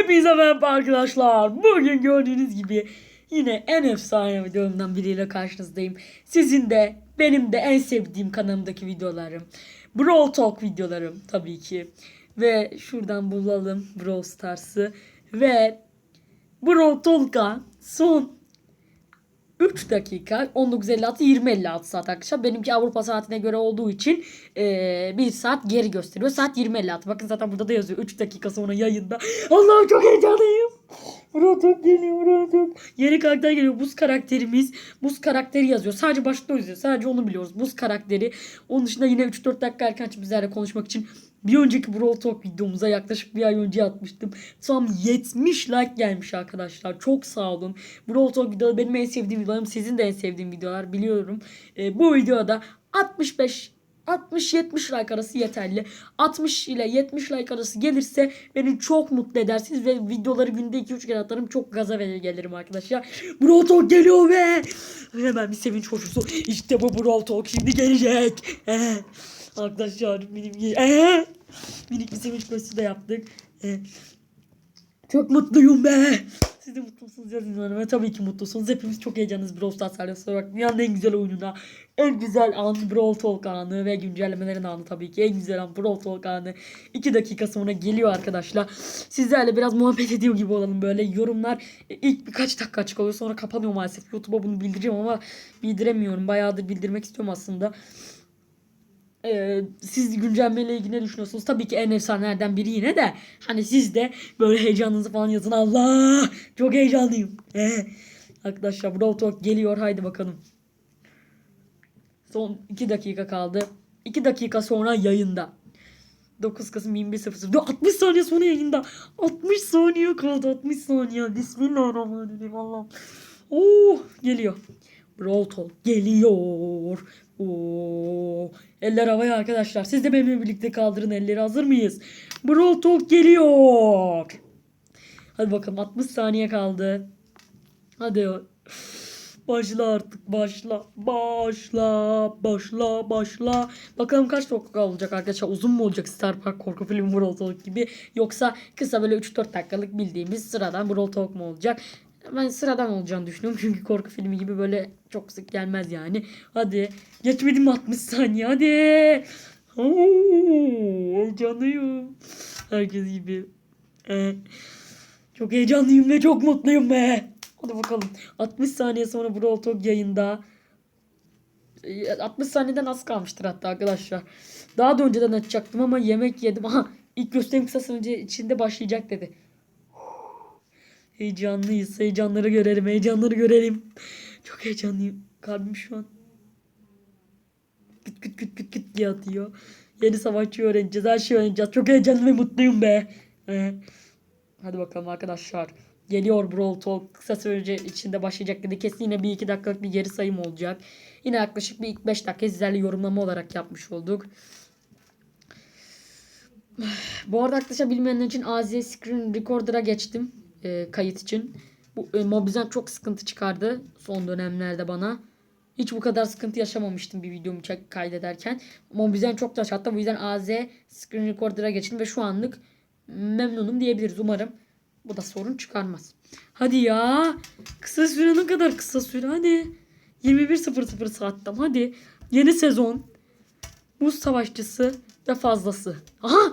Hepinize merhaba arkadaşlar. Bugün gördüğünüz gibi yine en efsane videomdan biriyle karşınızdayım. Sizin de benim de en sevdiğim kanalımdaki videolarım. Brawl Talk videolarım tabii ki. Ve şuradan bulalım Brawl Stars'ı. Ve Brawl Talk'a son 3 dakika 19.56 20.56 saat arkadaşlar. Benimki Avrupa saatine göre olduğu için eee 1 saat geri gösteriyor. Saat 20.56. Bakın zaten burada da yazıyor 3 dakika sonra yayında. Allah'ım çok heyecanlıyım. Murat geliyor Murat Yeni karakter geliyor. Buz karakterimiz. Buz karakteri yazıyor. Sadece başta o yazıyor. Sadece onu biliyoruz. Buz karakteri. Onun dışında yine 3-4 dakika erken bizlerle konuşmak için bir önceki Brawl Talk videomuza yaklaşık bir ay önce atmıştım. Tam 70 like gelmiş arkadaşlar. Çok sağ olun. Brawl Talk videoları benim en sevdiğim videolarım. Sizin de en sevdiğim videolar biliyorum. Ee, bu videoda 65 60-70 like arası yeterli. 60 ile 70 like arası gelirse beni çok mutlu edersiniz ve videoları günde 2-3 kere atarım. Çok gaza verir gelirim arkadaşlar. Brawl Talk geliyor ve hemen bir sevinç koşusu. İşte bu Brawl Talk şimdi gelecek. Eh. Arkadaşlar bir, eh. minik bir sevinç koşusu da yaptık. Eh. Çok mutluyum be. Siz de mutlu musunuz yazın yorumlara. Tabii ki mutlusunuz. Hepimiz çok heyecanlıyız Brawl Stars serisi olarak. Dünyanın en güzel oyununa. En güzel an Brawl Talk anı ve güncellemelerin anı tabii ki. En güzel an Brawl Talk anı. 2 dakika sonra geliyor arkadaşlar. Sizlerle biraz muhabbet ediyor gibi olalım böyle. Yorumlar e, ilk birkaç dakika açık oluyor. Sonra kapanıyor maalesef. YouTube'a bunu bildireceğim ama bildiremiyorum. Bayağıdır bildirmek istiyorum aslında. Ee, siz güncellemeyle ilgili ne düşünüyorsunuz? Tabii ki en efsanelerden biri yine de. Hani siz de böyle heyecanınızı falan yazın. Allah! Çok heyecanlıyım. Ee, arkadaşlar Brawl Talk geliyor. Haydi bakalım. Son 2 dakika kaldı. 2 dakika sonra yayında. 9 Kasım 21.00. 60 saniye sonra yayında. 60 saniye kaldı. 60 saniye. Bismillahirrahmanirrahim. Allah'ım. Oo, geliyor. Brawl Talk geliyor. Oo. Eller havaya arkadaşlar. Siz de benimle birlikte kaldırın elleri. Hazır mıyız? Brawl Talk geliyor. Hadi bakalım 60 saniye kaldı. Hadi. Başla artık başla. Başla. Başla. Başla. Bakalım kaç dakika olacak arkadaşlar. Uzun mu olacak Star Park korku filmi Brawl Talk gibi. Yoksa kısa böyle 3-4 dakikalık bildiğimiz sıradan Brawl Talk mu olacak? Ben sıradan olacağını düşünüyorum. Çünkü korku filmi gibi böyle çok sık gelmez yani. Hadi. Geçmedim 60 saniye. Hadi. Heyecanlıyım. Herkes gibi. Ee, çok heyecanlıyım ve çok mutluyum be. Hadi bakalım. 60 saniye sonra Brawl Talk yayında. Ee, 60 saniyeden az kalmıştır hatta arkadaşlar. Daha da önceden açacaktım ama yemek yedim. Aha ilk gösterim kısa önce içinde başlayacak dedi. Heyecanlıyız. Heyecanları görelim. Heyecanları görelim. Çok heyecanlıyım. Kalbim şu an. Küt küt küt küt küt diye atıyor. Yeni savaşçı öğreneceğiz. Her şeyi öğreneceğiz. Çok heyecanlı ve mutluyum be. Hadi bakalım arkadaşlar. Geliyor Brawl Talk. Kısa sürece içinde başlayacak dedi. Kesin yine bir iki dakikalık bir geri sayım olacak. Yine yaklaşık bir ilk 5 dakika sizlerle yorumlama olarak yapmış olduk. Bu arada arkadaşlar bilmeyenler için AZ Screen Recorder'a geçtim e, kayıt için. Bu e, Mobizen çok sıkıntı çıkardı son dönemlerde bana. Hiç bu kadar sıkıntı yaşamamıştım bir videomu çek kaydederken. Mobizen çok taş. Hatta bu yüzden AZ Screen Recorder'a geçtim ve şu anlık memnunum diyebiliriz umarım. Bu da sorun çıkarmaz. Hadi ya. Kısa süre ne kadar kısa süre hadi. 21.00 saatten hadi. Yeni sezon. Buz savaşçısı ve fazlası. Aha!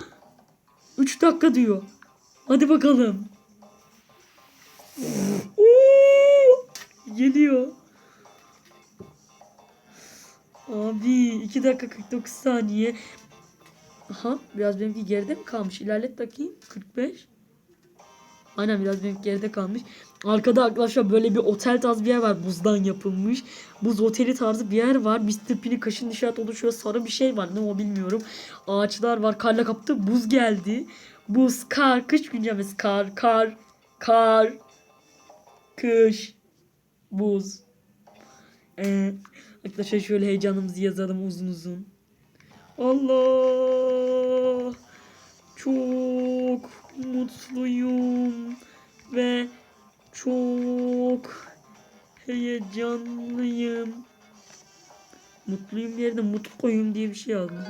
3 dakika diyor. Hadi bakalım. Geliyor. Abi 2 dakika 49 saniye. Aha biraz benimki geride mi kalmış? İlerlet bakayım. 45. Aynen biraz benimki geride kalmış. Arkada arkadaşlar böyle bir otel tarzı bir yer var. Buzdan yapılmış. Buz oteli tarzı bir yer var. Mr. P'nin kaşın işaret oluşuyor. Sarı bir şey var. Ne o bilmiyorum. Ağaçlar var. Karla kaptı. Buz geldi. Buz, kar, kış güncellemesi. Kar, kar, kar, kış, buz. Ee, arkadaşlar şöyle heyecanımızı yazalım uzun uzun. Allah! Çok mutluyum ve çok heyecanlıyım. Mutluyum yerine mutlu koyayım diye bir şey yazmış.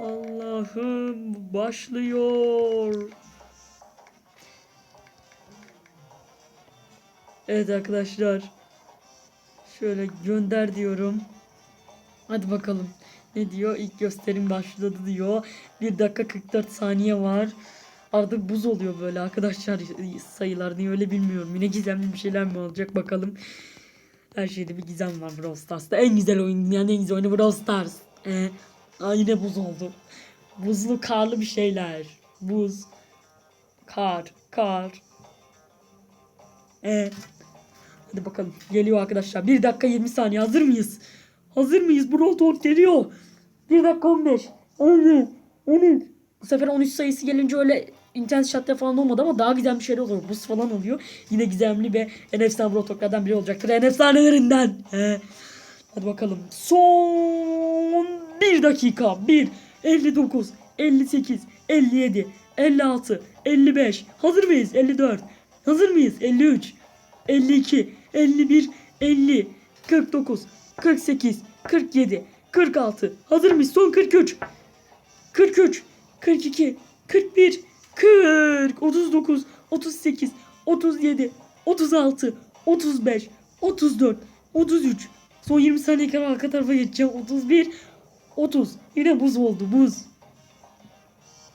Allah'ım başlıyor. Evet arkadaşlar. Şöyle gönder diyorum. Hadi bakalım. Ne diyor? İlk gösterim başladı diyor. 1 dakika 44 saniye var. Artık buz oluyor böyle arkadaşlar sayılar niye öyle bilmiyorum. Yine gizemli bir şeyler mi olacak bakalım. Her şeyde bir gizem var Brawl Stars'ta. En güzel oyun dünyanın en güzel oyunu Brawl Stars. Ee, aa, yine buz oldu. Buzlu karlı bir şeyler. Buz. Kar. Kar. Ee, hadi bakalım. Geliyor arkadaşlar. 1 dakika 20 saniye. Hazır mıyız? Hazır mıyız? Brawl Talk geliyor. 1 dakika 15. 11. 13. Bu sefer 13 sayısı gelince öyle internet şartları falan olmadı ama daha güzel bir şeyler oluyor. Buz falan oluyor. Yine gizemli ve en efsane Brawl Talk'lardan biri olacaktır. En efsanelerinden. He. Hadi bakalım. Son 1 dakika. 1, 59, 58, 57, 56, 55. Hazır mıyız? 54. Hazır mıyız? 53, 52, 51, 50, 49, 48, 47, 46. Hazır mıyız? Son 43. 43, 42, 41, 40, 39, 38, 37, 36, 35, 34, 33. Son 20 saniye kala arka tarafa geçeceğim. 31, 30. Yine buz oldu buz.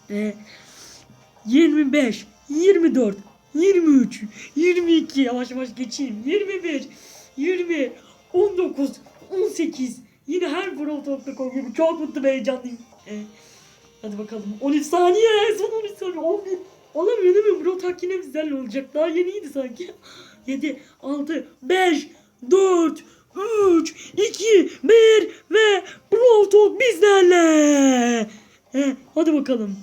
Ee, 25, 24, 23, 22. Yavaş yavaş geçeyim. 21, 20, 19, 18. Yine her Brawl Talk'ta konu gibi. Çok mutlu ve heyecanlıyım. Ee, hadi bakalım. 13 saniye. Son 13 saniye. 11. Olamıyor değil mi? Brawl Talk yine bizlerle olacak. Daha yeniydi sanki. 7, 6, 5, 4, 3, 2, 1 ve Brawl Talk bizlerle. He, hadi bakalım.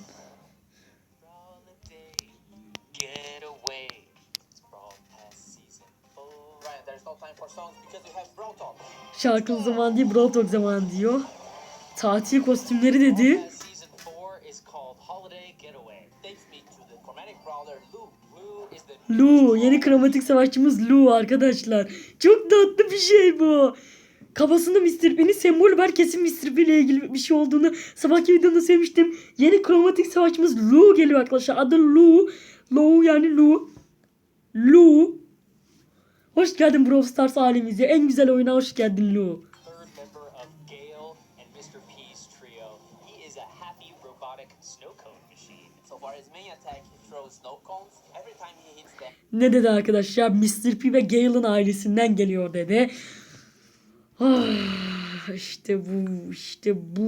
Şarkılı zaman değil Brawl Talk zaman diyor. Tatil kostümleri dedi. Lu yeni kromatik savaşçımız Lu arkadaşlar. Çok tatlı bir şey bu. Kafasında Mr. P'nin sembolü var. Kesin Mr. P ile ilgili bir şey olduğunu sabahki videomda söylemiştim. Yeni kromatik savaşçımız Lu geliyor arkadaşlar. Adı Lu. Lu yani Lu. Lu. Hoş geldin Brawl Stars ailemize. En güzel oyuna hoş geldin Lu. Ne dedi arkadaşlar? Mr. P ve Gale'ın ailesinden geliyor dedi. Ah, işte bu, işte bu.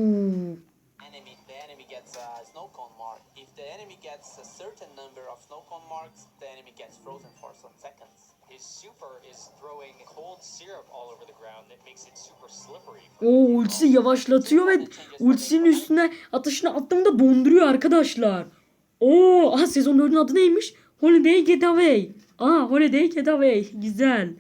enemy gets a certain number of snow cone marks, the enemy gets frozen for some seconds. His super is throwing cold syrup all over the ground that makes it super slippery. O ultisi yavaşlatıyor ve ultisinin üstüne atışını attığında donduruyor arkadaşlar. Oo, aha sezon 4'ün adı neymiş? Holiday Getaway. Aa, Holiday Getaway. Güzel.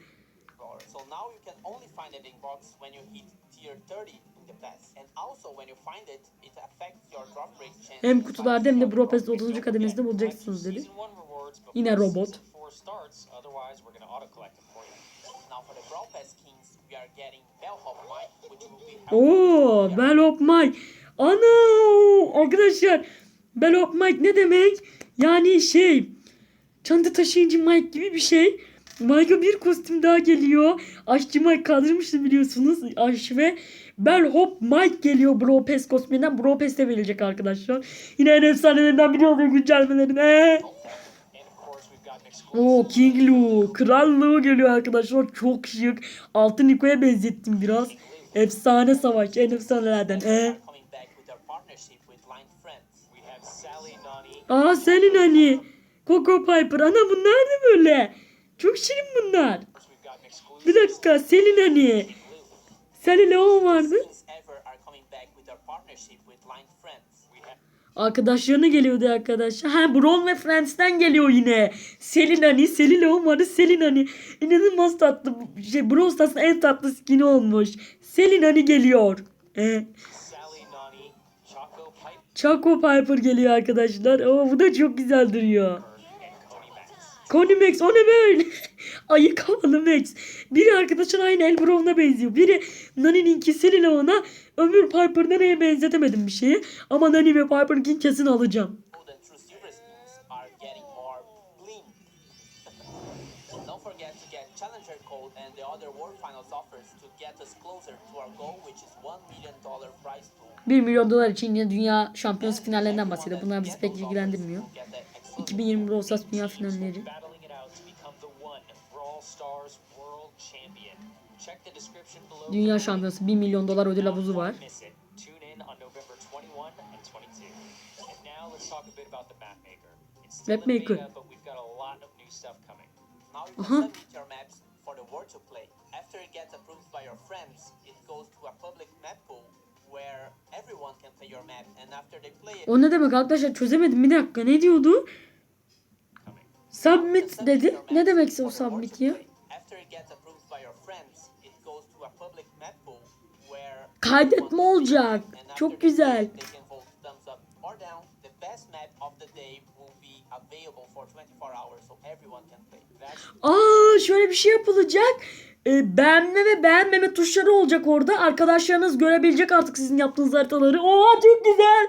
So now you can only find it in box when you hit tier 30 in the pass. And also when you find it, it affects your drop rate chance. Hem kutularda hem de Pass 30. kademesinde bulacaksınız dedi. Yine robot. Four starts, otherwise we're gonna auto collect them for you. Now for the Brawl Pass skins, we are getting Bellhop Mike, which will be Oo, Bell of Mike. Ana! Arkadaşlar, Bell of Mike ne demek? Yani şey, çanta taşıyıcı Mike gibi bir şey. Mike'a bir kostüm daha geliyor. Aşçı Mike kaldırmıştı biliyorsunuz. Aşçı ve Bellhop Mike geliyor Bro Pass kostümünden. Bro Pass de verilecek arkadaşlar. Yine en efsanelerinden biri oluyor güncellemelerine. Oo King Lu, Kral Lu geliyor arkadaşlar. Çok şık. Altın Niko'ya benzettim biraz. Efsane savaşçı, en efsanelerden. E. Aa senin hani. Coco Piper. Ana bunlar ne böyle? Çok şirin bunlar. Bir dakika Selin hani. Selin Leon vardı. Arkadaşlarına geliyordu arkadaşlar. Ha Brawl ve Friends'ten geliyor yine. Selin hani. Selin vardı. Selin hani. İnanılmaz tatlı. Şey, Brawl Stars'ın en tatlı skin'i olmuş. Selin hani geliyor. E. Piper, Choco Piper geliyor arkadaşlar. Oo, bu da çok güzel duruyor. Cody Max. O ne böyle? Ayık havalı Max. Biri arkadaşın aynı Elbrov'una benziyor. Biri Nani'ninki Selina ona. Ömür Piper'da neye benzetemedim bir şeyi. Ama Nani ve Piper'ınkini kesin alacağım. Challenger Code and the other World Finals offers to get us closer to our goal, which is $1 million prize pool. 1 milyon dolar için yine dünya şampiyonası finallerinden bahsediyor. Bunlar bizi pek ilgilendirmiyor. 2020 Brawl Stars dünya finalleri. Dünya şampiyonası 1 milyon dolar ödül havuzu var. Miss it. Tune in on November 21 and 22. And now let's talk a bit about the map maker. It's still in Mapmaker. beta, but we've got a lot of new stuff coming. Now you can submit your maps for the world to play. After it gets approved by your friends, it goes to a public map pool O ne demek arkadaşlar çözemedim bir dakika ne diyordu? Submit dedi. Ne demekse o submit ya? Kaydetme olacak. Çok güzel. play it, They can vote thumbs up or down. The best map of the day will be available for 24 hours so everyone can play. That's Aa şöyle bir şey yapılacak. Ee, beğenme ve beğenmeme tuşları olacak orada. Arkadaşlarınız görebilecek artık sizin yaptığınız haritaları. Oha çok güzel.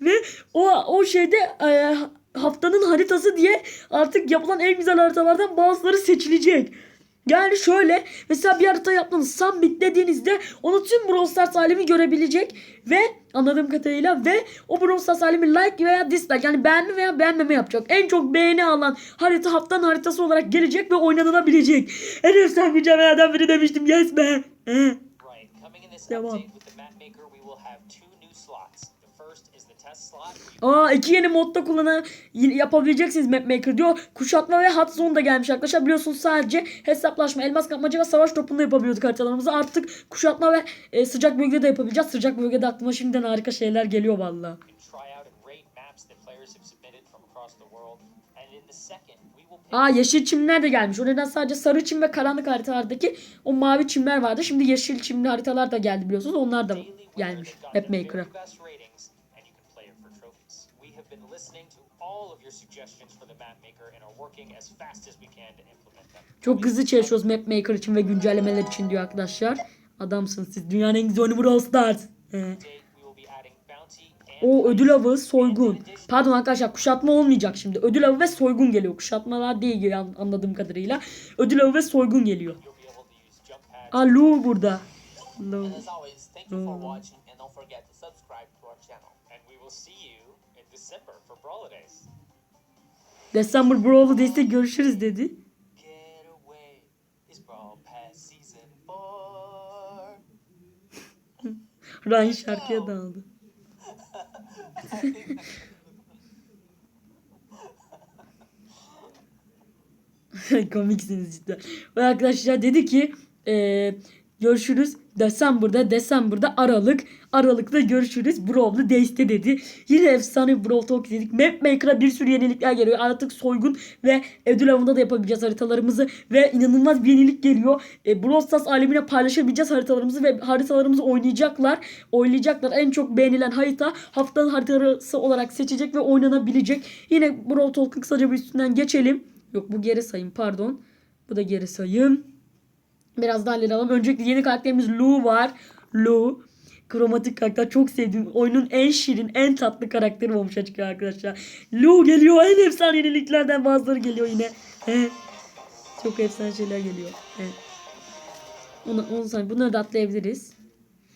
Ve o o şeyde e, haftanın haritası diye artık yapılan en güzel haritalardan bazıları seçilecek. Yani şöyle mesela bir harita yaptınız Summit dediğinizde onu tüm Brawl Stars alemi görebilecek ve anladığım kadarıyla ve o Brawl Stars alemi like veya dislike yani beğenme veya beğenmeme yapacak. En çok beğeni alan harita haftanın haritası olarak gelecek ve oynanılabilecek. En efsane mücadelelerden biri demiştim yes be. Devam. Aa iki yeni modda kullanan yapabileceksiniz Mapmaker diyor. Kuşatma ve hat zone da gelmiş arkadaşlar. Biliyorsunuz sadece hesaplaşma, elmas kapmaca ve savaş topunda yapabiliyorduk haritalarımızı. Artık kuşatma ve e, sıcak bölgede yapabileceğiz. Sıcak bölgede aklıma şimdiden harika şeyler geliyor valla. Aa yeşil çimler de gelmiş. O neden sadece sarı çim ve karanlık haritalardaki o mavi çimler vardı. Şimdi yeşil çimli haritalar da geldi biliyorsunuz. Onlar da gelmiş that got been listening to all of your suggestions for the map maker and are working as fast as we can to implement them. Çok hızlı çalışıyoruz Mapmaker için ve güncellemeler için diyor arkadaşlar. Adamsınız siz. Dünyanın en güzel oyunu Brawl Stars. Ee. O ödül avı soygun. Pardon arkadaşlar kuşatma olmayacak şimdi. Ödül avı ve soygun geliyor. Kuşatmalar değil anladığım kadarıyla. Ödül avı ve soygun geliyor. Aa Lu burada. Lu. And you for you in December. December Brawl'u destek görüşürüz dedi. Get away. It's Brawl Pass Season 4. Ryan şarkıya dağıldı. Komiksiniz cidden. Ve arkadaşlar dedi ki eee, görüşürüz December'da December'da Aralık Aralık'ta görüşürüz Brawl'lı Days'te dedi. Yine efsane Brawl Talk dedik. Mapmaker'a bir sürü yenilikler geliyor. Artık soygun ve ödül avında da yapabileceğiz haritalarımızı ve inanılmaz bir yenilik geliyor. E, Brawl Stars alemine paylaşabileceğiz haritalarımızı ve haritalarımızı oynayacaklar. Oynayacaklar. En çok beğenilen harita haftanın haritası olarak seçecek ve oynanabilecek. Yine Brawl Talk'ın kısaca bir üstünden geçelim. Yok bu geri sayım pardon. Bu da geri sayım. Biraz daha alalım. Öncelikle yeni karakterimiz Lu var. Lu. Kromatik karakter çok sevdiğim oyunun en şirin, en tatlı karakteri olmuş açık arkadaşlar. Lu geliyor. En efsane yeniliklerden bazıları geliyor yine. Çok efsane şeyler geliyor. He. Onu, onu saniye. Bunları da atlayabiliriz.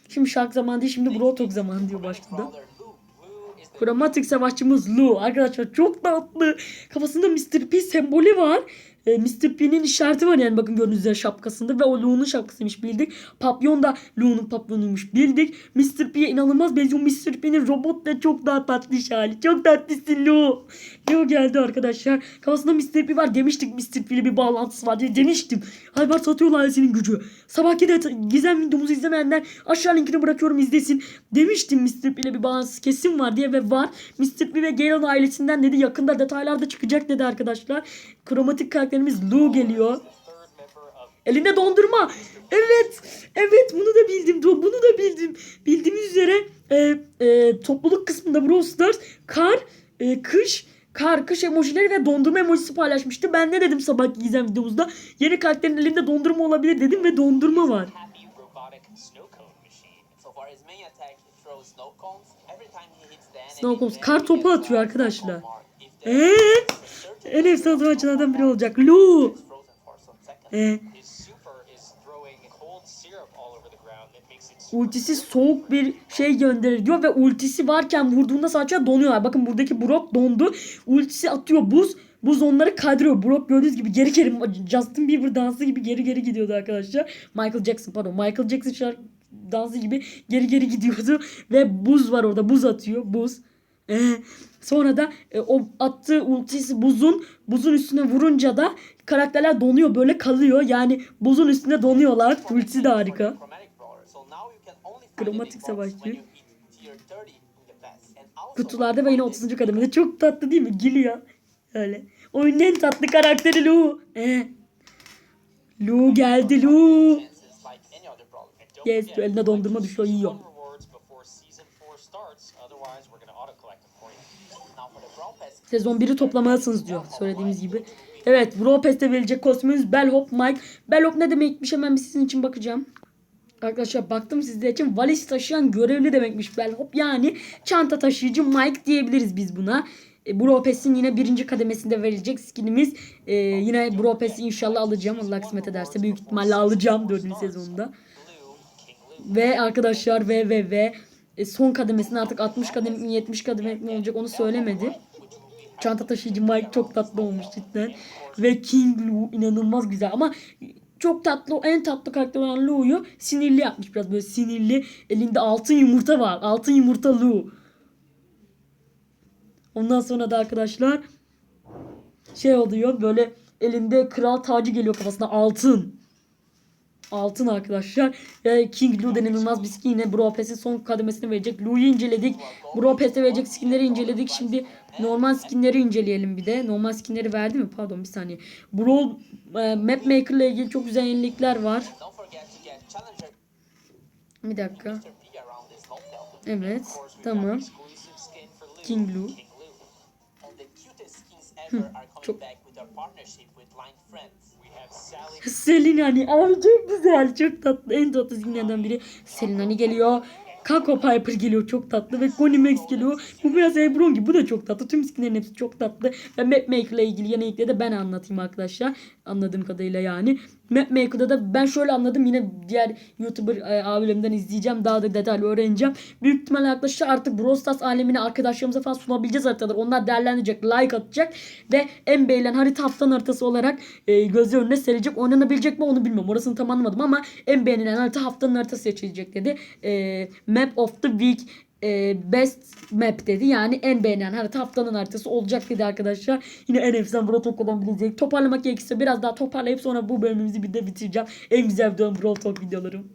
Şimdi şarkı zamanı değil. Şimdi Brawl Talk zamanı diyor Lou. Lou the Kromatik savaşçımız Lu. Arkadaşlar çok tatlı. Kafasında Mr. P sembolü var. E, Mr. P'nin işareti var yani bakın gördüğünüz üzere şapkasında ve o Lu'nun şapkasıymış bildik. Papyon da Lu'nun papyonuymuş bildik. Mr. P'ye inanılmaz benziyor. Mr. P'nin robot da çok daha tatlı hali. Çok tatlısın Lu. Lu geldi arkadaşlar. Kafasında Mr. P var demiştik Mr. P ile bir bağlantısı var diye demiştim. Hayber satıyorlar senin gücü. Sabahki de gizem videomuzu izlemeyenler aşağı linkini bırakıyorum izlesin. Demiştim Mr. P ile bir bağlantısı kesin var diye ve var. Mr. P ve Galen ailesinden dedi yakında detaylarda çıkacak dedi arkadaşlar. Kromatik karakterimiz Lu geliyor. Elinde dondurma. Evet. Evet bunu da bildim. Bunu da bildim. Bildiğimiz üzere e, e, topluluk kısmında Brawl Stars kar, e, kış, kar, kış emojileri ve dondurma emojisi paylaşmıştı. Ben ne dedim sabahki gizem videomuzda? Yeni karakterin elinde dondurma olabilir dedim ve dondurma var. Snow Kar topu atıyor arkadaşlar. snow En efsane savaşçılardan biri olacak. Lu. Ee, ultisi soğuk bir şey gönderir diyor ve ultisi varken vurduğunda sadece donuyorlar. Bakın buradaki Brock dondu. Ultisi atıyor buz. Buz onları kaydırıyor. Brock gördüğünüz gibi geri geri Justin Bieber dansı gibi geri geri gidiyordu arkadaşlar. Michael Jackson pardon. Michael Jackson şarkı dansı gibi geri geri gidiyordu ve buz var orada. Buz atıyor. Buz. Ee, sonra da e, o attığı ultisi buzun buzun üstüne vurunca da karakterler donuyor böyle kalıyor. Yani buzun üstüne donuyorlar. Ultisi de harika. Kromatik savaşçı. when you hit tier 30 in the past. And also Kutularda ve yine 30. kademede çok tatlı değil mi? Gülüyor. Öyle. Oyunun en tatlı karakteri Lu. Ee. Lu geldi Lu. Yes, eline dondurma düşüyor, yiyor. Sezon 1'i toplamalısınız diyor söylediğimiz gibi. Evet Brawl Pass'te verilecek kostümümüz Bellhop Mike. Bellhop ne demekmiş hemen bir sizin için bakacağım. Arkadaşlar baktım sizler için valiz taşıyan görevli demekmiş Bellhop. Yani çanta taşıyıcı Mike diyebiliriz biz buna. E, Pass'in yine birinci kademesinde verilecek skinimiz. E, yine Brawl Pass'i inşallah alacağım. Allah kısmet ederse büyük ihtimalle alacağım dördüncü sezonda. Ve arkadaşlar ve ve ve e, son kademesinde artık 60 kademe mi 70 kademe mi olacak onu söylemedi. Çanta taşıyıcı Mike çok tatlı olmuş cidden. Ve King Lou inanılmaz güzel ama çok tatlı en tatlı karakter olan Lou'yu sinirli yapmış biraz böyle sinirli. Elinde altın yumurta var. Altın yumurta Lou. Ondan sonra da arkadaşlar şey oluyor böyle elinde kral tacı geliyor kafasına altın. Altın arkadaşlar. King Lou inanılmaz bir skin. Yine Brawl Pass'in son kademesini verecek. Lou'yu inceledik. Brawl Pass'te verecek skinleri inceledik. Şimdi normal skinleri inceleyelim bir de. Normal skinleri verdi mi? Pardon bir saniye. Brawl e, Map Maker ile ilgili çok güzel yenilikler var. Bir dakika. Evet. Tamam. King are coming çok- back with our partnership with Line Friends. We have Sally Selin hani abi çok güzel çok tatlı en tatlı skinlerden biri Selin hani geliyor Kako Piper geliyor çok tatlı ve Connie Max geliyor. Bu biraz Ebron gibi bu da çok tatlı. Tüm skinlerin hepsi çok tatlı. Ve Mapmaker ile ilgili yenilikleri de ben anlatayım arkadaşlar. Anladığım kadarıyla yani. Mapmaker'da da ben şöyle anladım yine diğer YouTuber e, abilerimden izleyeceğim. Daha da detaylı öğreneceğim. Büyük ihtimalle arkadaşlar artık Brawl Stars alemini arkadaşlarımıza falan sunabileceğiz haritaları. Onlar değerlendirecek, like atacak ve en beğenilen harita haftanın haritası olarak e, gözler önüne serecek. Oynanabilecek mi onu bilmiyorum. Orasını tam anlamadım ama en beğenilen harita haftanın haritası seçilecek dedi. E, map of the week e, best map dedi. Yani en beğenilen harita haftanın haritası olacak dedi arkadaşlar. Yine en efsane Brawl Talk'dan bilecek. Toparlamak gerekirse biraz daha toparlayıp sonra bu bölümümüzü bir de bitireceğim. En güzel videom Brawl Talk videolarım.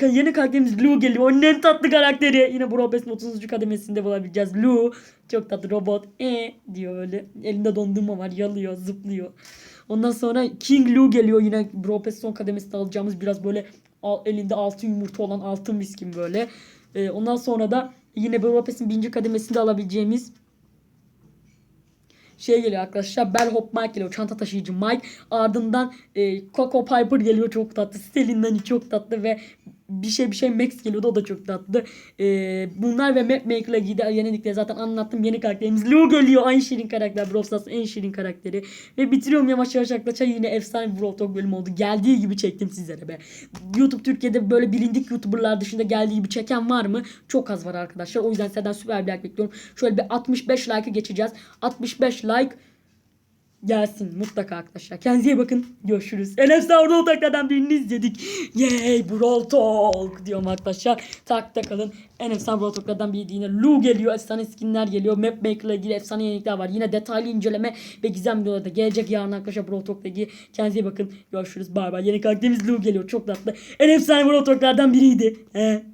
Yeni karakterimiz Lu geliyor. Onun en tatlı karakteri. Yine Brawl Pass'in 30. kademesinde bulabileceğiz. Lu. Çok tatlı robot. E diyor öyle. Elinde dondurma var. Yalıyor, zıplıyor. Ondan sonra King Lu geliyor yine Pass son kademesinde alacağımız biraz böyle elinde altın yumurta olan altın miskin böyle. Ee, ondan sonra da yine Brawl Pass'in birinci kademesinde alabileceğimiz şey geliyor arkadaşlar. Bellhop Mike geliyor. Çanta taşıyıcı Mike. Ardından e, Coco Piper geliyor. Çok tatlı. Stelin'den çok tatlı ve bir şey bir şey Max geliyordu. O da çok tatlı. E, bunlar ve Map Maker'la ilgili yenilikleri zaten anlattım. Yeni karakterimiz Lou geliyor. En şirin karakter. Brawl en şirin karakteri. Ve bitiriyorum yavaş yavaş arkadaşlar. Yine efsane Brawl Talk bölümü oldu. Geldiği gibi çektim sizlere be. YouTube Türkiye'de böyle bilindik YouTuber'lar dışında geldiği gibi çeken var mı? Çok az var arkadaşlar. O yüzden sizden süper bir like bekliyorum. Şöyle bir 65 like'ı geçeceğiz. 65 like gelsin mutlaka arkadaşlar. Kendinize bakın. Görüşürüz. En efsane Brawl Talk'lardan birini izledik. Yay Brawl Talk diyorum arkadaşlar. Takipte kalın. En efsane Brawl Talk'lardan biri yine Lu geliyor. Efsane skinler geliyor. Map Maker'la ilgili efsane yenilikler var. Yine detaylı inceleme ve gizem videoları da gelecek yarın arkadaşlar Brawl Talk'la ilgili. Kendinize bakın. Görüşürüz. Bay bay. Yeni karakterimiz Lu geliyor. Çok tatlı. En efsane Brawl Talk'lardan biriydi. He.